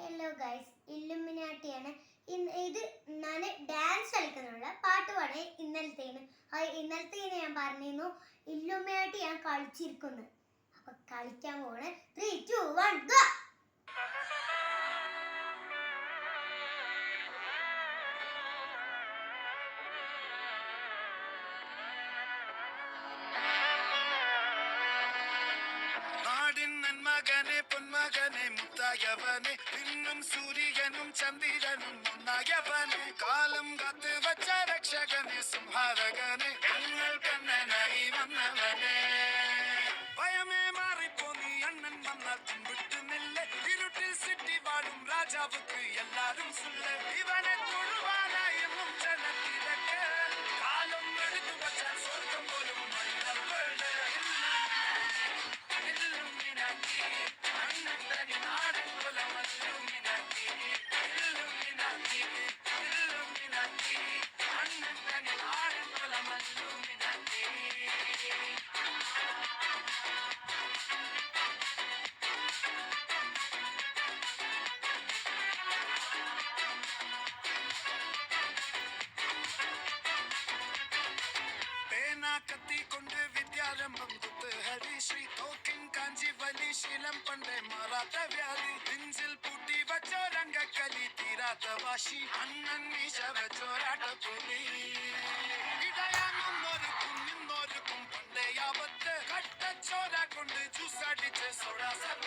Hello guys ഇല്ലുമിനാട്ടിയാണ് ഇന്ന് ഇത് ഞാൻ ഡാൻസ് കളിക്കുന്നുള്ള പാട്ട് പാടി ഇന്നലത്തേന്. അത് ഇന്നലത്തേന് ഞാൻ പറഞ്ഞിരുന്നു ഇല്ലുമിനാട്ടി ഞാൻ കളിച്ചിരിക്കുന്നു അപ്പൊ കളിക്കാൻ പോവാണ്. ത്രീ ടു വൺ ഗോ മുത്തായവനെ പിന്നും സൂര്യനും ചന്ദ്രനും ഒന്നായവനെ കാലം കാത്ത് വച്ച രക്ഷകനെ സംഹാരകനെ ഞങ്ങൾ കണ്ണനായി വന്നവനെ. ഭയമേ മാറിപ്പോ നീ അണ്ണൻ വന്നാൽ പിൻവിട്ടുന്നില്ല ഇരുട്ടിൽ സിറ്റി വാഴും രാജാവുക്ക് എല്ലാരും സുല്ല? ഇവനെ கொண்டு வித்யாரம்பம் குத்துஹரி ஸ்ரீ தோக்கின் காஞ்சி வலி சீலம் பண்டை மாறாட்ட வியாதி. நெஞ்சில் பூட்டி வச்சோ ரங்க களி. തീരാത്ത വാശി അണ്ണൻ മീശ വെച്ചോരാട്ട പുലി ഇടയാങ്ങുന്നൊരുക്കും നിന്നൊരുക്കും പണ്ടേ ആപത്ത് കട്ടച്ചോര കൊണ്ട് ജ്യൂസ് അടിച്ച് സോഡ സർവ